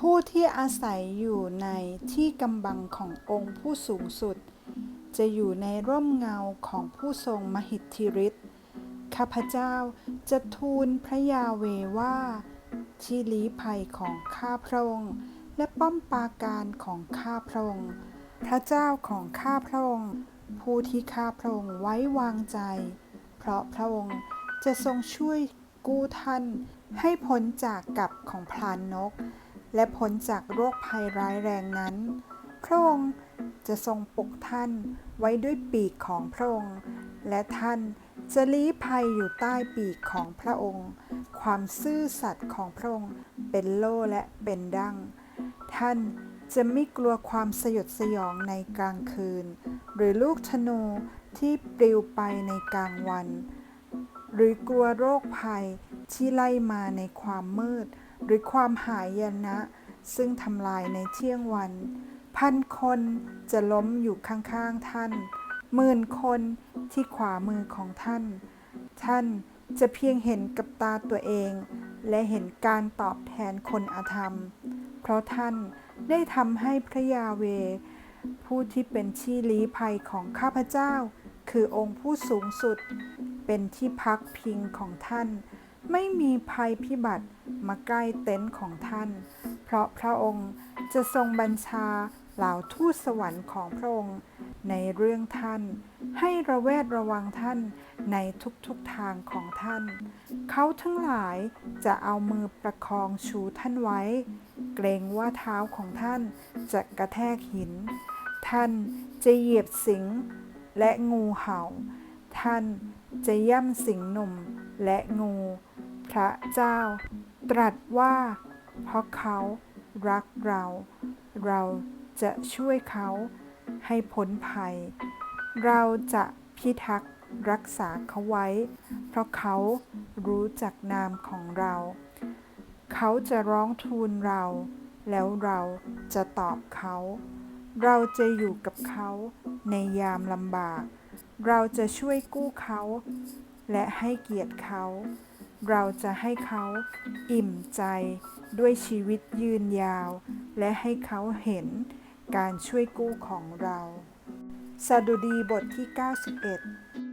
ผู้ที่อาศัยอยู่ในที่กำบังขององค์ผู้สูงสุด จะอยู่ในร่มเงาของผู้ทรงมหิทธิฤทธิ์ข้าพเจ้าจะทูลพระยาเวว่า ที่ลี้ภัยของข้าพระองค์และป้อมปราการของข้าพระองค์พระเจ้าของข้าพระองค์ผู้ที่ข้าพระองค์ไว้วางใจ เพราะพระองค์จะทรงช่วยกู้ท่านให้พ้นจากกับของพรานนก และพ้นจากโรคภัยร้ายแรงนั้น พระองค์จะทรงปกท่านไว้ด้วยปีกของพระองค์ และท่านจะลี้ภัยอยู่ใต้ปีกของพระองค์ ความซื่อสัตย์ของพระองค์เป็นโล่และเป็นดั้ง ท่านจะไม่กลัวความสยดสยองในกลางคืน หรือลูกธนูที่ปลิวไปในกลางวัน หรือกลัวโรคภัยที่ไล่มาในความมืด หรือความหายนะ ซึ่งทำลายในเที่ยงวัน พันคนจะล้มอยู่ข้างๆท่านหมื่นคนที่ขวามือของท่าน ท่านจะเพียงเห็นกับตาตัวเอง และเห็นการตอบแทนคนอาธรรม เพราะท่านได้ทำให้พระยาเว ผู้ที่เป็นที่ลี้ภัยของข้าพเจ้า คือองค์ผู้สูงสุด เป็นที่พักพิงของท่าน ไม่มีภัยพิบัติมาใกล้เต็นท์ของท่าน เพราะพระองค์จะทรงบัญชาเหล่าทูตสวรรค์ของพระองค์ ในเรื่องท่าน ให้ระแวดระวังท่านในทุกๆทางของท่าน เขาทั้งหลายจะเอามือประคองชูท่านไว้ เกรงว่าเท้าของท่านจะกระแทกหิน ท่านจะเหยียบสิงและงูเห่า ท่านจะย่ำสิงหนุ่ม และงู พระเจ้า ตรัสว่า เพราะเขารักเรา เราจะช่วยเขาให้พ้นภัย เราจะพิทักษ์รักษาเขาไว้ เพราะเขารู้จักนามของเรา เขาจะร้องทูลเรา แล้วเราจะตอบเขา เราจะอยู่กับเขาในยามลำบาก เราจะช่วยกู้เขา และให้เกียรติเขา เราจะให้เขาอิ่มใจด้วยชีวิตยืนยาว และให้เขาเห็นการช่วยกู้ของเรา สดุดีบทที่ 91